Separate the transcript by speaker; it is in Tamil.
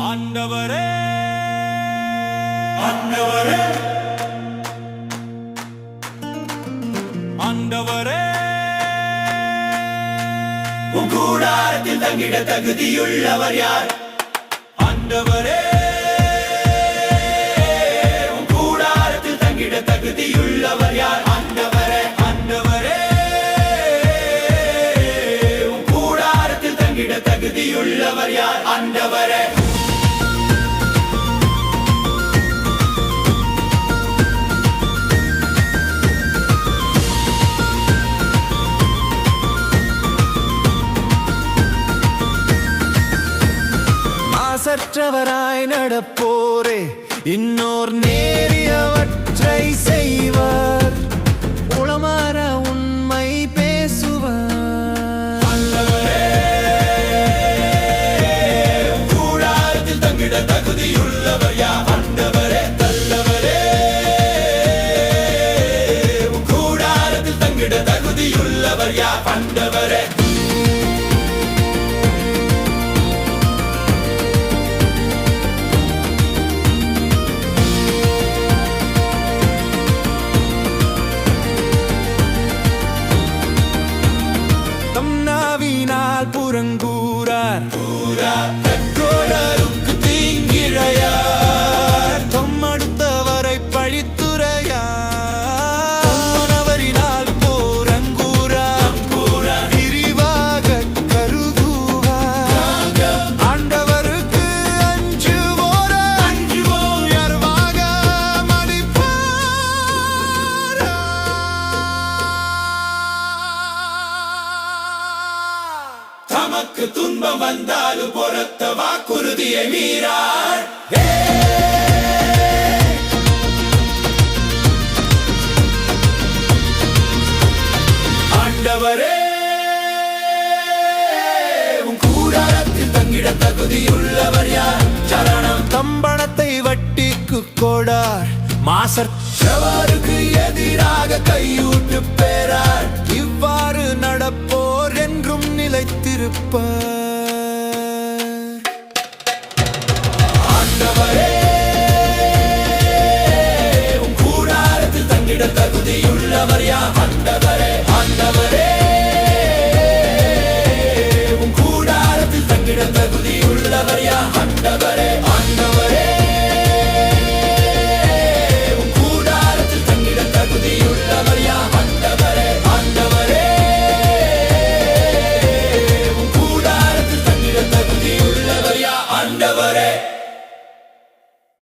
Speaker 1: ஆண்டவரே. ஆண்டவரே. ஆண்டவரே.
Speaker 2: கூடாரத்தில் தங்கிட தகுதியுள்ளவர் யார்?
Speaker 1: ஆண்டவரே.
Speaker 2: கூடாரத்தில் தங்கிட தகுதியுள்ளவர் யார்? ஆண்டவரே.
Speaker 1: ஆண்டவரே.
Speaker 2: கூடாரத்தில் தங்கிட தகுதியுள்ளவர் யார்? ஆண்டவரே.
Speaker 3: மாசற்றவராய் நடப்போரே. இன்னோர் நேரியவற்றை செய்வார். உளமாற உண்மை பேசுவார்.
Speaker 2: கூடாரத்தில் தங்கிட தகுதியுள்ளவர் யார்? ஆண்டவரே நல்லவரே கூடாரத்தில் தங்கிட தகுதியுள்ளவர் யார்? ஆண்டவரே
Speaker 3: தம் நாவினால் புறங்கூறார்.
Speaker 2: கோடருக்கு தமக்கு துன்பம் வந்தாலும் பொறத்த வாக்குறுதியை மீறார். ஆண்டவரே கூடாரத்தில் தங்கிட தகுதியுள்ளவர் யார்? சரணம்.
Speaker 3: தம்பணத்தை வட்டிக்கு கொடார்.
Speaker 2: செவருக்கு எதிராக கையூட்டு பெறார் தகுதியுள்ளவர் யார்